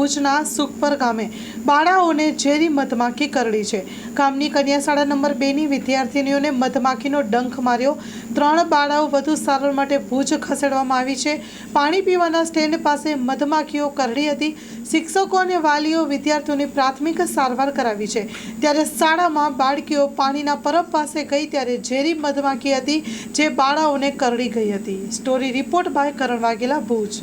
ભુજના સુખપર ગામે બાળાઓને ઝેરી મધમાખી કરડી છે. ગામની કન્યા શાળા નંબર બેની વિદ્યાર્થીનીઓને મધમાખીનો ડંખ માર્યો. ત્રણ બાળાઓ વધુ સારવાર માટે ભુજ ખસેડવામાં આવી છે. પાણી પીવાના સ્ટેન્ડ પાસે મધમાખીઓ કરડી હતી. શિક્ષકો અને વાલીઓ વિદ્યાર્થીઓની પ્રાથમિક સારવાર કરાવી છે. ત્યારે શાળામાં બાળકીઓ પાણીના પરબ પાસે ગઈ ત્યારે ઝેરી મધમાખી હતી, જે બાળાઓને કરડી ગઈ હતી. Story report by Karan Vaghela, Bhuj.